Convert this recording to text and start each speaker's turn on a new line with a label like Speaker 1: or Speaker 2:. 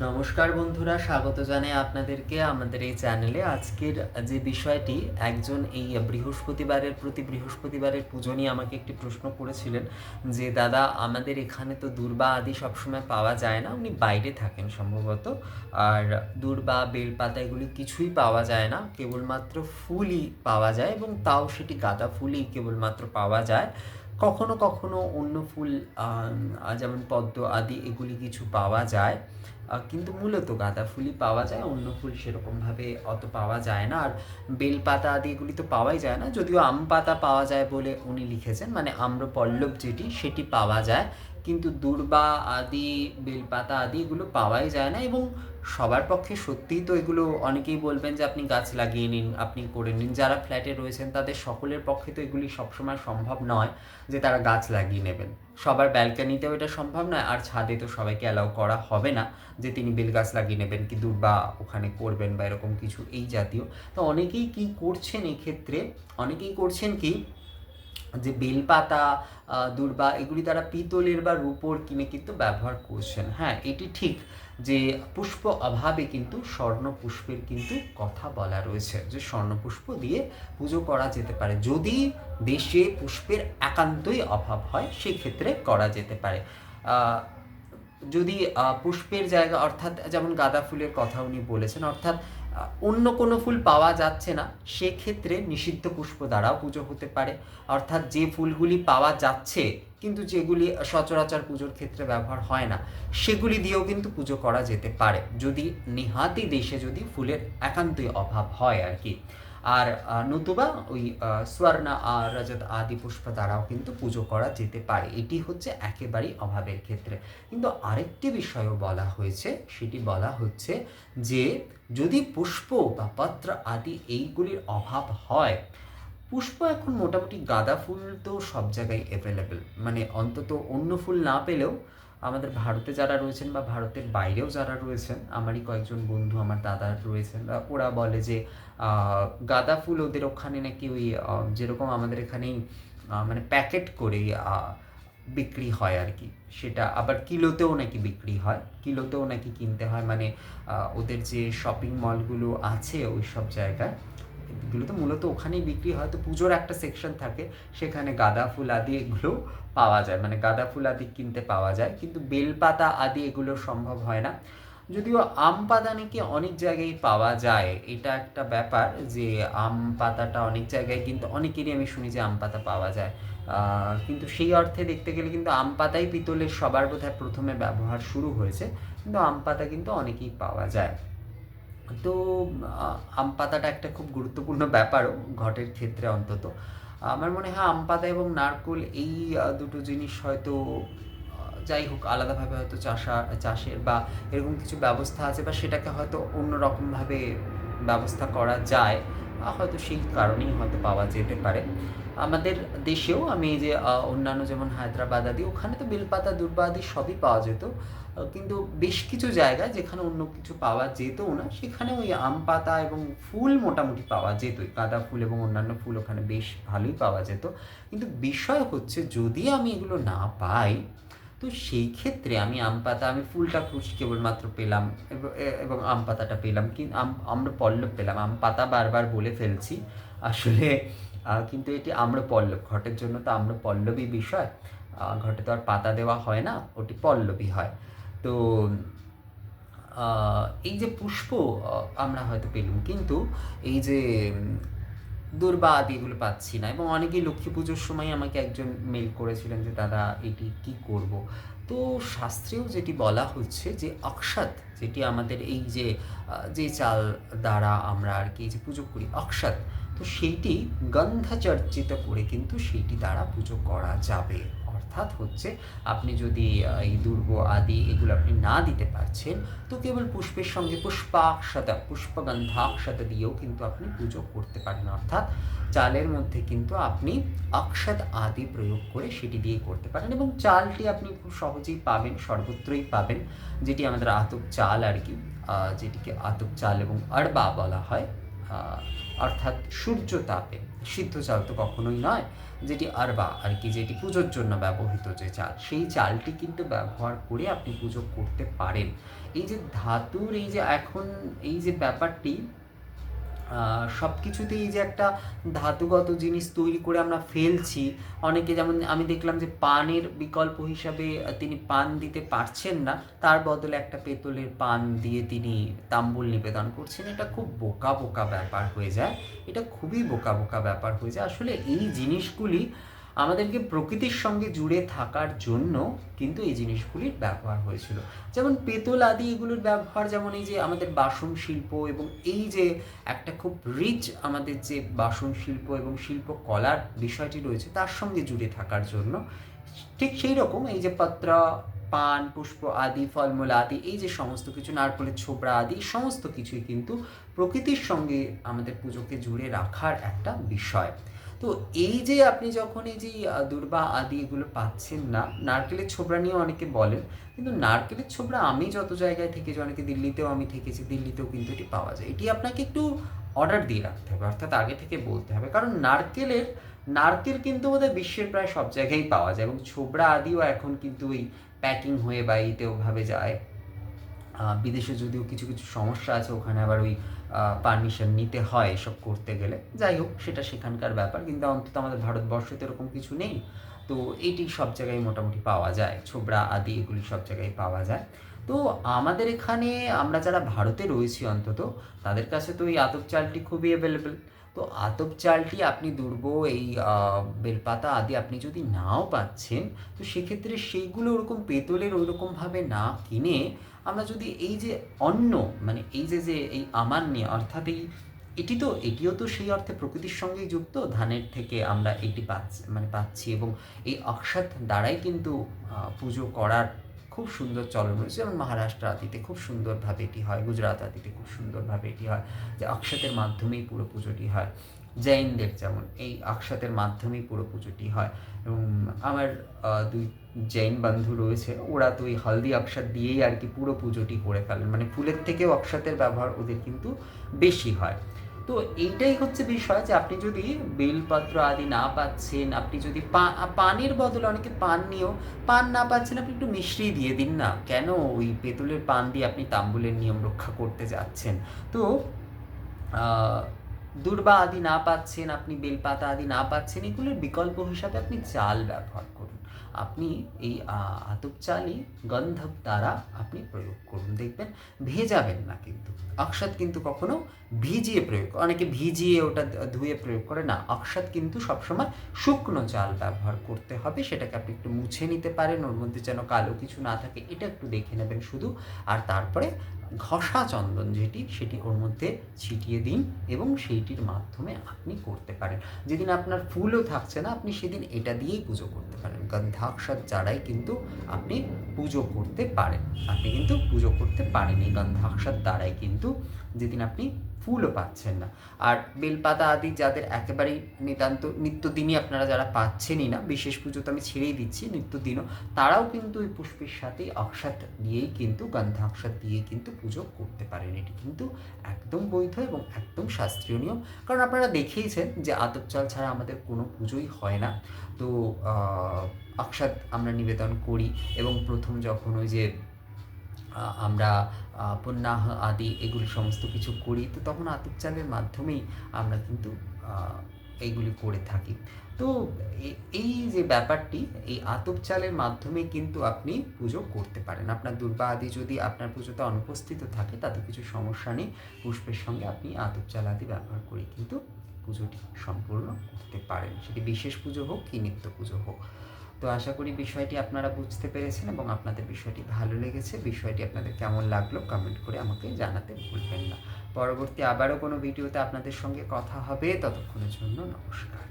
Speaker 1: নমস্কার বন্ধুরা, স্বাগত জানাই আপনাদেরকে আমাদের এই চ্যানেলে। আজকের যে বিষয়টি, একজন এই বৃহস্পতিবারের প্রতি, বৃহস্পতিবারের পুজো নিয়ে আমাকে একটি প্রশ্ন করেছিলেন যে, দাদা, আমাদের এখানে তো দুর্বা আদি সবসময় পাওয়া যায় না, উনি বাইরে থাকেন সম্ভবত। আর দূর্বা, বেলপাতা এগুলি কিছুই পাওয়া যায় না, কেবলমাত্র ফুলই পাওয়া যায় এবং তাও সেটি গাঁদা ফুলই কেবলমাত্র পাওয়া যায়। কখনো কখনো অন্য ফুল যেমন পদ্ম আদি, এগুলি কিছু পাওয়া যায়। কিন্তু মূলত গাঁদা ফুলই পাওয়া যায়, অন্য ফুল সেরকমভাবে অত পাওয়া যায় না। আর বেলপাতা আদি এগুলি তো পাওয়াই যায় না, যদিও আম পাতা পাওয়া যায় বলে উনি লিখেছেন মানে আম্রপল্লব যেটি, সেটি পাওয়া যায়। কিন্তু দুর্বা আদি, বেলপাতা আদি এগুলো পাওয়াই যায় না এবং সবার পক্ষে সত্যিই তো এগুলো অনেকেই বলবেন যে আপনি গাছ লাগিয়ে নিন, আপনি করে নিন। যারা ফ্ল্যাটে রয়েছেন, তাদের সকলের পক্ষে তো এগুলি সবসময় সম্ভব নয় যে তারা গাছ লাগিয়ে নেবেন। সবার ব্যালকানিতেও এটা সম্ভব নয়, আর ছাদে তো সবাইকে অ্যালাউ করা হবে না যে তিনি বেল গাছ লাগিয়ে নেবেন কি দূর্বা ওখানে করবেন বা এরকম কিছু এই জাতীয়। তো অনেকেই কি করছেন এক্ষেত্রে? অনেকেই করছেন কি যে বেলপাতা দূর্বা, এগুলি তারা পিতলের বা রূপোর কিনে কিন্তু ব্যবহার করছেন। হ্যাঁ এটি ঠিক যে পুষ্প অভাবে কিন্তু স্বর্ণ পুষ্পের কিন্তু কথা বলা রয়েছে যে স্বর্ণ পুষ্প দিয়ে পুজো করা যেতে পারে। যদি দেশে পুষ্পের একান্তই অভাব হয়, সেক্ষেত্রে করা যেতে পারে। যদি পুষ্পের জায়গা অর্থাৎ যেমন গাঁদা ফুলের কথা উনি বলেছেন, অর্থাৎ অন্য কোনো ফুল পাওয়া যাচ্ছে না, সেক্ষেত্রে নিষিদ্ধ পুষ্প দ্বারাও পুজো হতে পারে। অর্থাৎ যে ফুলগুলি পাওয়া যাচ্ছে, কিন্তু যেগুলি সচরাচর পুজোর ক্ষেত্রে ব্যবহার হয় না, সেগুলি দিয়েও কিন্তু পুজো করা যেতে পারে। যদি নিহাতি দেশে যদি ফুলের একান্তই অভাব হয় আর কি। আর নতুবা ওই স্বর্ণ আর রজত আদি পুষ্প দ্বারাও কিন্তু পুজো করা যেতে পারে। এটি হচ্ছে একেবারেই অভাবের ক্ষেত্রে। কিন্তু আরেকটি বিষয়ও বলা হয়েছে, সেটি বলা হচ্ছে যে যদি পুষ্প বা পত্র আদি এইগুলির অভাব হয়, পুষ্প এখন মোটামুটি গাঁদা ফুল তো সব জায়গায় অ্যাভেলেবেল মানে অন্তত অন্য ফুল না পেলেও আমাদের ভারতে যারা রয়েছেন বা ভারতের বাইরেও যারা রয়েছেন, আমারই কয়েকজন বন্ধু, আমার দাদার রয়েছেন ওরা বলে যে গাঁদা ফুল ওদের ওখানে নাকি ওই যেরকম আমাদের এখানেই মানে প্যাকেট করে বিক্রি হয় আর কি। সেটা আবার কিলোতেও নাকি বিক্রি হয়, কিলোতেও নাকি কিনতে হয়। মানে ওদের যে শপিং মলগুলো আছে ওই সব জায়গায়। এগুলো তো মূলত ওখানেই বিক্রি হয়, তো পুজোর একটা সেকশন থাকে, সেখানে গাঁদা ফুল আদি এগুলো পাওয়া যায় মানে গাঁদা ফুল আদি কিনতে পাওয়া যায়, কিন্তু বেলপাতা আদি এগুলো সম্ভব হয় না। যদিও আম পাতা নাকি অনেক জায়গায় পাওয়া যায়, এটা একটা ব্যাপার যে আম পাতাটা অনেক জায়গায় কিন্তু অনেকেরই আমি শুনি যে আম পাতা পাওয়া যায়। কিন্তু সেই অর্থে দেখতে গেলে কিন্তু আম পাতাই পিতলের সবার বোধহয় প্রথমে ব্যবহার শুরু হয়েছে, কিন্তু আম পাতা কিন্তু অনেকেই পাওয়া যায়। তো আম পাতাটা একটা খুব গুরুত্বপূর্ণ ব্যাপারও ঘটের ক্ষেত্রে অন্তত। আমার মনে হয় আম পাতা এবং নারকোল এই দুটো জিনিস হয়তো যাই হোক আলাদাভাবে হয়তো চাষা, চাষের বা এরকম কিছু ব্যবস্থা আছে বা সেটাকে হয়তো অন্য রকমভাবে ব্যবস্থা করা যায় হয়তো সেই কারণেই হয়তো পাওয়া যেতে পারে। আমাদের দেশেও আমি যে অন্যান্য যেমন হায়দ্রাবাদ আদি, ওখানে তো বেলপাতা দুর্বা আদি সবই পাওয়া যেত। কিন্তু বেশ কিছু জায়গায় যেখানে অন্য কিছু পাওয়া যেতও না, সেখানে ওই আম পাতা এবং ফুল মোটামুটি পাওয়া যেতই। গাঁদা ফুল এবং অন্যান্য ফুল ওখানে বেশ ভালোই পাওয়া যেত। কিন্তু বিষয় হচ্ছে, যদি আমি এগুলো না পাই, তো সেই ক্ষেত্রে আমি আম পাতা, আমি ফুলটা খুশি কেবলমাত্র পেলাম এবং আম পাতাটা পেলাম। কি আম আমরা পল্লব পেলাম। আম পাতা বারবার বলে ফেলছি, আসলে কিন্তু এটি আম্র পল্লব ঘটের জন্য তো আমরা পল্লবী বিষয় ঘটে তো আর পাতা দেওয়া হয় না, ওটি পল্লবী হয়। তো এই যে পুষ্প আমরা হয়তো পেলুম কিন্তু এই যে উম, দুর্বা আদি এগুলো পাচ্ছি না এবং অনেকেই লক্ষ্মী পুজোর সময় আমাকে একজন মেল করেছিলেন যে দাদা এটি কি করব? তো শাস্ত্রেও যেটি বলা হচ্ছে যে অক্ষত যেটি আমাদের এই যে যে চাল দ্বারা আমরা আর কি যে পুজো করি অক্ষত তো সেইটি গন্ধাচর্চিত করে কিন্তু সেইটি দ্বারা পুজো করা যাবে। অর্থাৎ হচ্ছে আপনি যদি এই দুর্গ আদি এগুলো আপনি না দিতে পারছেন, তো কেবল পুষ্পের সঙ্গে পুষ্পাক্ষতা, পুষ্পগন্ধাক্ষতা দিয়েও কিন্তু আপনি পুজো করতে পারেন। অর্থাৎ চালের মধ্যে কিন্তু আপনি অক্ষত আদি প্রয়োগ করে সেটি দিয়ে করতে পারেন এবং চালটি আপনি খুব সহজেই পাবেন, সর্বত্রই পাবেন, যেটি আমাদের আতপ চাল আর কি যেটিকে আতপ চাল এবং আড়বা বলা হয়। অর্থাৎ সূর্য তাপে। সিদ্ধ চাল তো কখনোই নয় যেটি আরবা আর কি, যেটি পুজোর জন্য ব্যবহৃত যে চাল, সেই চালটি কিন্তু ব্যবহার করে আপনি পুজো করতে পারেন। এই যে ধাতুর, এই যে এখন এই যে ব্যাপারটি সব কিছুতেই যে একটা ধাতুগত জিনিস তৈরি করে আমরা ফেলছি, অনেকে যেমন আমি দেখলাম যে পানের বিকল্প হিসাবে তিনি পান দিতে পারছেন না, তার বদলে একটা পেতলের পান দিয়ে তিনি তাম্বুল নিবেদন করছেন। এটা খুব বোকা বোকা ব্যাপার হয়ে যায়। এটা খুবই বোকা বোকা ব্যাপার হয়ে যায়। আসলে এই জিনিসগুলি আমাদেরকে প্রকৃতির সঙ্গে জুড়ে থাকার জন্য কিন্তু এই জিনিসগুলির ব্যবহার হয়েছিল। যেমন পেতল আদি এগুলোর ব্যবহার, যেমন এই যে আমাদের বাসন শিল্প এবং এই যে একটা খুব রিচ আমাদের যে বাসন শিল্প এবং শিল্পকলার বিষয়টি রয়েছে, তার সঙ্গে জুড়ে থাকার জন্য ঠিক সেই রকম এই যে পত্রা, পান, পুষ্প আদি, ফলমূল আদি, এই যে সমস্ত কিছু, নারকলের ছোবড়া আদি সমস্ত কিছুই কিন্তু প্রকৃতির সঙ্গে আমাদের পুজোকে জুড়ে রাখার একটা বিষয়। তো এই যে আপনি যখন এই যে দুর্বা আদি এগুলো পাচ্ছেন না, নারকেলের ছোবড়া নিয়ে অনেকে বলেন, কিন্তু নারকেলের ছোবড়া আমি যত জায়গায় থেকেছি, অনেকে দিল্লিতেও আমি থেকেছি, দিল্লিতেও কিন্তু এটি পাওয়া যায়। এটি আপনাকে একটু অর্ডার দিয়ে রাখতে হবে, অর্থাৎ আগে থেকে বলতে হবে। কারণ নারকেলের, নারকেল কিন্তু বোধহয় বিশ্বের প্রায় সব জায়গায় পাওয়া যায় এবং ছোবড়া আদিও এখন কিন্তু ওই প্যাকিং হয়ে বা এইতে ওভাবে যায়। বিদেশে যদিও কিছু কিছু সমস্যা আছে, ওখানে আবার ওই পারমিশন নিতে হয় এসব করতে গেলে। যাই হোক, সেটা সেখানকার ব্যাপার, কিন্তু অন্তত আমাদের ভারতবর্ষে তো এরকম কিছু নেই। তো এটি সব জায়গায় মোটামুটি পাওয়া যায়, ছোবড়া আদি এগুলি সব জায়গায় পাওয়া যায়। তো আমাদের এখানে আমরা যারা ভারতে রয়েছি অন্তত, তাদের কাছে তো এই আতপ চালটি খুবই অ্যাভেলেবেল তো আতপ চালটি আপনি দুর্ব এই বেলপাতা আদি আপনি যদি নাও পাচ্ছেন, তো সেক্ষেত্রে সেইগুলো ওরকম পেতলের ওইরকমভাবে না কিনে আমরা যদি এই যে অন্ন মানে এই যে যে এই আমার নিয়ে, অর্থাৎ এই, এটি তো, এটিও তো সেই অর্থে প্রকৃতির সঙ্গেই যুক্ত, ধানের থেকে আমরা এটি পাচ্ছি মানে পাচ্ছি এবং এই অক্ষাৎ দ্বারাই কিন্তু পুজো করার খুব সুন্দর চলন রয়েছে যেমন মহারাষ্ট্র আদিতে খুব সুন্দরভাবে এটি হয়, গুজরাট আদিতে খুব সুন্দরভাবে এটি হয়, যে অক্ষতের মাধ্যমেই পুরো পুজোটি হয়। জৈনদের যেমন এই অক্ষতের মাধ্যমেই পুরো পুজোটি হয়। এবং আমার দুই জৈন বন্ধু রয়েছে, ওরা তো ওই হলদি অক্ষত দিয়েই আর কি পুরো পুজোটি করে ফেলেন। মানে ফুলের থেকেও অক্ষতের ব্যবহার ওদের কিন্তু বেশি হয়। তো এইটাই হচ্ছে বিষয় যে আপনি যদি বেলপত্র আদি না পাচ্ছেন, আপনি যদি পানের বদলে অনেকে পান নিয়েও পান না পাচ্ছেন, আপনি একটু মিশ্রি দিয়ে দিন না। কেন? ওই পেতলের পান দিয়ে আপনি তাম্বুলের নিয়ম রক্ষা করতে যাচ্ছেন। তো দুর্বা আদি না পাচ্ছেন, আপনি বেলপাতা আদি না পাচ্ছেন, এগুলোর বিকল্প হিসাবে আপনি চাল ব্যবহার করুন। আপনি এই আতপ চালই গন্ধব দ্বারা আপনি প্রয়োগ করুন, দেখবেন ভেজাবেন না কিন্তু। অক্ষত কিন্তু কখনো ভিজিয়ে প্রয়োগ, অনেকে ভিজিয়ে ওটা ধুয়ে প্রয়োগ করে না, অক্ষত কিন্তু সবসময় শুকনো চাল ব্যবহার করতে হবে, সেটাকে আপনি একটু মুছে নিতে পারেন, ওর মধ্যে যেন কালো কিছু না থাকে, এটা একটু দেখে নেবেন শুধু, আর তারপরে ঘষা চন্দন যেটি, সেটি ওর মধ্যে ছিটিয়ে দিন এবং সেইটির মাধ্যমে আপনি করতে পারেন। যেদিন আপনার ফুলও থাকছে না, আপনি সেদিন এটা দিয়েই পুজো করতে পারেন। গন্ধাক্ষর যারাই কিন্তু আপনি পুজো করতে পারেন। আপনি কিন্তু পুজো করতে পারেন। এই গন্ধাক্ষর দ্বারাই কিন্তু যেদিন আপনি ফুলও পাচ্ছেন না। আর বেলপাতা আদি যাদের একেবারেই নিতান্ত নিত্যদিনই আপনারা যারা পাচ্ছেনই না, বিশেষ পুজো তো আমি ছেড়েই দিচ্ছি, নিত্যদিনও, তারাও কিন্তু ওই পুষ্পের সাথে অক্ষাত দিয়েই কিন্তু, গন্ধাক্ষাত দিয়ে কিন্তু পুজো করতে পারেন। এটি কিন্তু একদম বৈধ এবং একদম শাস্ত্রীয় নিয়ম। কারণ আপনারা দেখেইছেন যে আতপ চাল ছাড়া আমাদের কোনো পুজোই হয় না। তো অক্ষাত আমরা নিবেদন করি এবং প্রথম যখন ওই যে আমরা পণ্যাহ আদি এগুলি সমস্ত কিছু করি। তো তখন আতপ চালের মাধ্যমেই আমরা কিন্তু এইগুলি করে থাকি। তো এই যে ব্যাপারটি, এই আতপ চালের মাধ্যমে কিন্তু আপনি পুজো করতে পারেন। আপনার দুর্বা আদি যদি আপনার পুজোতে অনুপস্থিত থাকে, তাতে কিছু সমস্যা নেই। পুষ্পের সঙ্গে আপনি আতপ চাল আদি ব্যবহার করে কিন্তু পুজোটি সম্পূর্ণ করতে পারেন। সেটি বিশেষ পুজো হোক কি নিত্য পুজো হোক। তো আশা করি বিষয়টি আপনারা বুঝতে পেরেছেন এবং আপনাদের বিষয়টি ভালো লেগেছে। বিষয়টি আপনাদের কেমন লাগল কমেন্ট করে আমাকে জানাতে ভুলবেন না। পরবর্তী আবারও কোনো ভিডিওতে আপনাদের সঙ্গে কথা হবে। ততক্ষণের জন্য নমস্কার।